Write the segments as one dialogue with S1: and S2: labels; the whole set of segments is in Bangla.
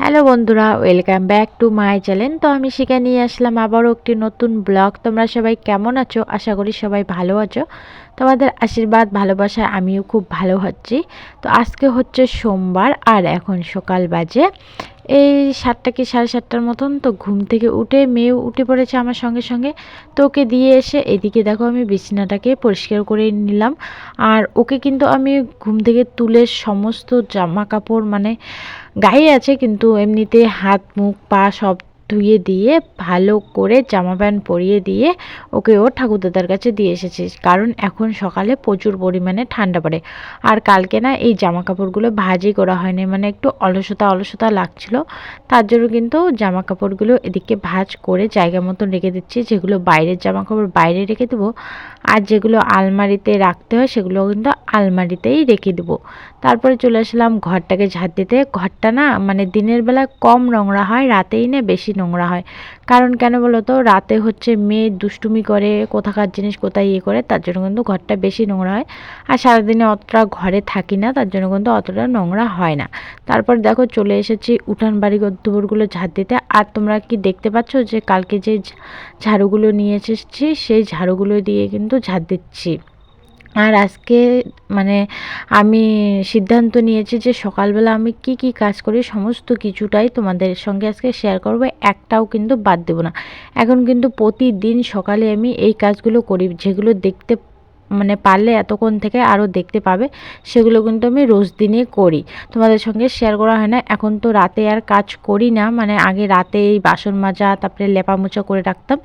S1: হ্যালো বন্ধুরা welcome back to my channel তো আমি সেখানে নিয়ে আসলাম আবারও একটি নতুন ব্লগ। তোমরা সবাই কেমন আছো? আশা করি সবাই ভালো আছো। তোমাদের আশীর্বাদ ভালোবাসায় আমিও খুব ভালো হচ্ছি। তো আজকে হচ্ছে সোমবার, আর এখন সকাল বাজে। এই সাতটা কি সাড়ে সাতটার মতন? তো ঘুম থেকে উঠে মেয়েও উঠে পড়েছে আমার সঙ্গে সঙ্গে। তো ওকে দিয়ে এসে এদিকে দেখো আমি বিছানাটাকে পরিষ্কার করে নিলাম। আর ওকে কিন্তু আমি ঘুম থেকে তুলে সমস্ত জামা কাপড় মানে গায়ে আছে কিন্তু এমনিতে হাত মুখ পা সব ধুয়ে দিয়ে, ভালো করে জামা প্যান্ট পরিয়ে দিয়ে ওকে ওর ঠাকুরদাদার কাছে দিয়ে এসেছি। কারণ এখন সকালে প্রচুর পরিমাণে ঠান্ডা পড়ে। আর কালকে না এই জামা কাপড়গুলো ভাজি করা হয়নি মানে একটু অলসতা অলসতা লাগছিল। তার জন্য কিন্তু জামা কাপড়গুলো এদিকে ভাজ করে জায়গা মতন রেখে দিচ্ছি, যেগুলো বাইরের জামা কাপড় বাইরে রেখে দেবো। আর যেগুলো আলমারিতে রাখতে হয়, সেগুলো কিন্তু আলমারিতেই রেখে দেবো। তারপরে চলে আসলাম ঘরটাকে ঝাড় দিতে। ঘরটা না মানে দিনের বেলা কম নোংরা হয়, রাতেই না বেশি নোংরা হয়। কারণ কেন বলো তো রাতে হচ্ছে মেয়ে দুষ্টুমি করে, কোথাকার জিনিস কোথায় ইয়ে করে, তার জন্য কিন্তু ঘরটা বেশি নোংরা হয়। আর সারাদিনে অতটা ঘরে থাকি না, তার জন্য কিন্তু অতটা নোংরা হয় না। তারপর দেখো, চলে এসেছি উঠান বাড়ি দুপুরগুলো ঝাড় দিতে। আর তোমরা কি দেখতে পাচ্ছ যে, কালকে যে ঝাড়ুগুলো নিয়ে এসেছি, সেই ঝাড়ুগুলো দিয়ে কিন্তু ঝাড় দিচ্ছি। আর আজকে মানে আমি সিদ্ধান্ত নিয়েছি যে সকালবেলা আমি কি কি কাজ করি, সমস্ত কিছুটাই তোমাদের সঙ্গে আজকে শেয়ার করব, একটাও কিন্তু বাদ দেব না। এখন কিন্তু প্রতিদিন সকালে আমি এই কাজগুলো করি, যেগুলো দেখতে মানে পারলে এতক্ষণ থেকে আরও দেখতে পাবে, সেগুলো কিন্তু আমি রোজ দিনে করি। তোমাদের সঙ্গে শেয়ার করা হয় না, এখন তো রাতে আর কাজ করি না মানে আগে রাতে এই বাসন মাজা, তারপরে লেপা মোচা করে রাখতাম,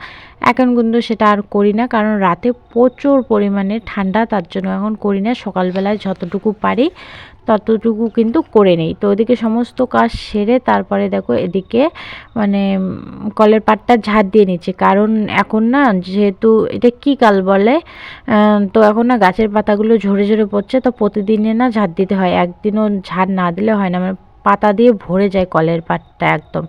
S1: এখন কিন্তু সেটা আর করি না, কারণ রাতে প্রচুর পরিমাণে ঠান্ডা, তার জন্য এখন করি না, সকালবেলায় যতটুকু পারি ততটুকু কিন্তু করে নেই। তো ওদিকে সমস্ত কাজ সেরে তারপরে দেখো এদিকে মানে কলের পাটটা ঝাড় দিয়ে নিচ্ছে, কারণ এখন না যেহেতু এটা কি কাল বলে তো এখন না গাছের পাতাগুলো ঝরে ঝরে পড়ছে, তো প্রতিদিনে না ঝাড় দিতে হয়। একদিনও ঝাড় না দিলে হয় না মানে পাতা দিয়ে ভরে যায় কলের পাটটা একদম।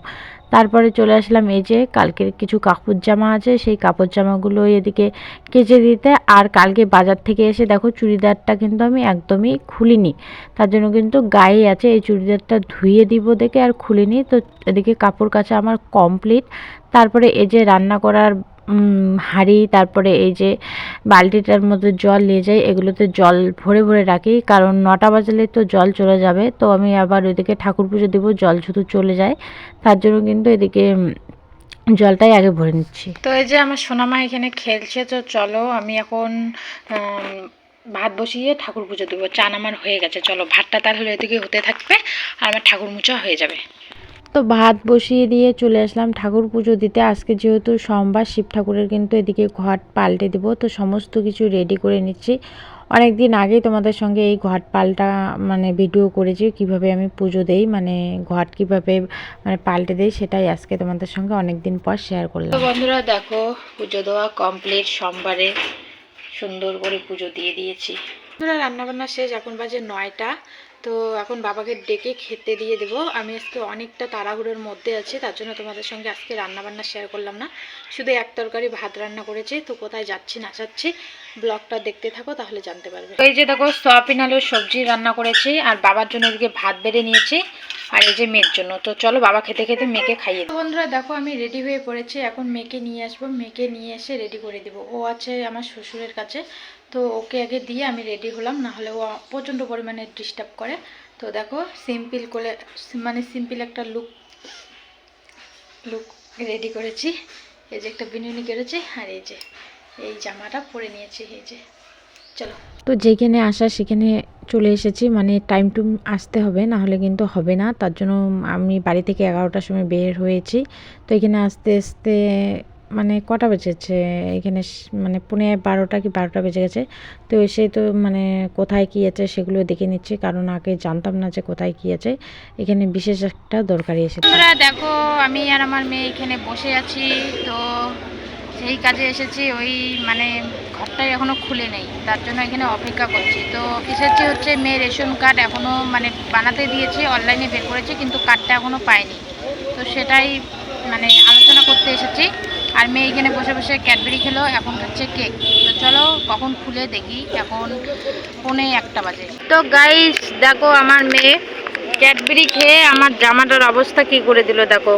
S1: তারপরে চলে আসলাম এই যে কালকের কিছু কাপড় জামা আছে, সেই কাপড় জামাগুলো এদিকে কেচে দিতে। আর কালকে বাজার থেকে এসে দেখো চুড়িদারটা কিন্তু আমি একদমই খুলিনি। তার জন্য কিন্তু গায়ে আছে, এই চুড়িদারটা ধুয়ে দিব দেখে আর খুলিনি। তো এদিকে কাপড় কাচা আমার কমপ্লিট তারপরে এই যে রান্না করার হাঁড়ি, তারপরে এই যে বালতিটার মধ্যে জল নিয়ে যাই, এগুলোতে জল ভরে ভরে রাখি, কারণ নটা বাজলে তো জল চলে যাবে। তো আমি আবার ওইদিকে ঠাকুর পুজো দেবো, জল শুধু চলে যায়। তার জন্য কিন্তু এদিকে জলটাই আগে ভরে নিচ্ছি। তো এই যে আমার সোনামা এখানে খেলছে, তো চলো আমি এখন ভাত বসিয়ে ঠাকুর পুজো দেবো। চান আমার হয়ে গেছে, চলো ভাতটা তাহলে এদিকে হতে থাকবে, আর আমার ঠাকুর মুচা হয়ে যাবে। তো ভাত বসিয়ে দিয়ে চলে আসলাম ঠাকুর পুজো দিতে। আজকে যেহেতু সোমবার, শিব ঠাকুরের কিন্তু এদিকে ঘট পাল্টে দেবো। তো সমস্ত কিছু রেডি করে নিচ্ছি। অনেক দিন আগেই তোমাদের সঙ্গে এই ঘট পাল্টা মানে ভিডিও করেছি, কীভাবে আমি পুজো দেই মানে ঘট কীভাবে মানে পাল্টে দেই, সেটাই আজকে তোমাদের সঙ্গে অনেক দিন পর শেয়ার করলাম। বন্ধুরা দেখো, পুজো দেওয়া কমপ্লিট সোমবারে। সুন্দর করে পুজো দিয়ে দিয়েছি। রান্নাবান্না শেষ, এখন বাজে নয়টা। তো এখন বাবাকে ডেকে খেতে দিয়ে দেবো। আমি আজকে অনেকটা তাড়াহুড়োর মধ্যে আছি, তার জন্য তোমাদের সঙ্গে আজকে রান্নাবান্না শেয়ার করলাম না। শুধু এক তরকারি ভাত রান্না করেছি, তো কোথায় যাচ্ছি না যাচ্ছি, ব্লগটা দেখতে থাকো তাহলে জানতে পারবে। এই যে দেখো, সয়াবিন আলুর সবজি রান্না করেছি, আর বাবার জন্য এদিকে ভাত বেড়ে নিয়েছি। আর এই যে মেয়ের জন্য। তো চলো বাবা খেতে খেতে মেয়েকে খাইয়ে দেবো বন্ধুরা দেখো আমি রেডি হয়ে পড়েছি। এখন মেয়েকে নিয়ে আসব। মেয়েকে নিয়ে এসে রেডি করে দেবো। ও আছে আমার শ্বশুরের কাছে। তো ওকে আগে দিয়ে আমি রেডি হলাম। না হলে ও প্রচণ্ড পরিমাণে ডিস্টার্ব করে। তো দেখো সিম্পল করে মানে সিম্পল একটা লুক লুক রেডি করেছি। এই যে একটা বিনুনি করেছি আর এই যে এই জামাটা পরে নিয়েছি। এই যে চলো। তো যেখানে আসা সেখানে চলে এসেছি মানে টাইম টু আসতে হবে না হলে কিন্তু হবে না। তার জন্য আমি বাড়ি থেকে এগারোটার সময় বের হয়েছি। তো এখানে আসতে আসতে মানে কটা বেজেছে? এখানে মানে পুনে বারোটা কি বারোটা বেজে গেছে। তো এসে তো মানে কোথায় কী আছে সেগুলো দেখে নিচ্ছি, কারণ আগে জানতাম না যে কোথায় কী আছে। এখানে বিশেষ একটা দরকারি এসেছে। দেখো, আমি আর আমার মেয়ে এখানে বসে আছি। তো সেই কাজে এসেছি, ওই মানে ঘরটাই এখনও খুলে নেই। তার জন্য এখানে অপেক্ষা করছি। তো এসেছি হচ্ছে মেয়ে রেশন কার্ড এখনও মানে বানাতে দিয়েছি, অনলাইনে বের করেছি, কিন্তু কার্ডটা এখনও পাইনি। তো সেটাই মানে আলোচনা করতে এসেছি। আর মেয়ে এখানে বসে বসে ক্যাডবেরি খেলো, এখন হচ্ছে কেক। তো চলো কখন খুলে দেখি, এখন পৌনে একটা বাজে। তো গাইস দেখো আমার মেয়ে,
S2: ক্যাডবেরি খেয়ে আমার জামাটার অবস্থা কি করে দিল দেখো।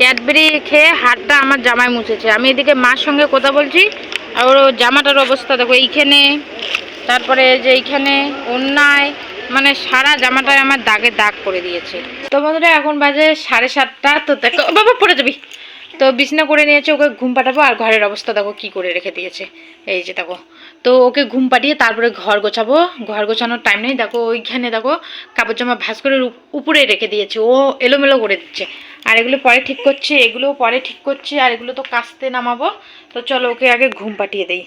S2: ক্যাডবেরি খেয়ে হাতটা আমার জামায় মুছেছে। আমি এদিকে মার সঙ্গে কথা বলছি, আর জামাটার অবস্থা দেখো, এইখানে, তারপরে যে এইখানে অন্যায় মানে সারা জামাটায় আমার দাগে দাগ করে দিয়েছে। তো বন্ধুরা, এখন বাজে সাড়ে সাতটা, তো দেখো বাবা, পড়ে যাবি। তো বিছনা করে নিয়েছে, ওকে ঘুম পাঠাবো, আর ঘরের অবস্থা দেখো, কি করে রেখে দিয়েছে। এই যে দেখো, তো ওকে ঘুম পাঠিয়ে তারপরে ঘর গোছাবো। ঘর গোছানোর টাইম নেই, দেখো, ওইখানে দেখো, কাপড় জামা ভাঁজ করে উপরে রেখে দিয়েছে, ও এলোমেলো করে দিচ্ছে। আর এগুলো পরে ঠিক করছি, এগুলোও পরে ঠিক করছি, আর এগুলো তো কাস্তে নামাবো। তো চলো ওকে আগে ঘুম পাঠিয়ে দেই।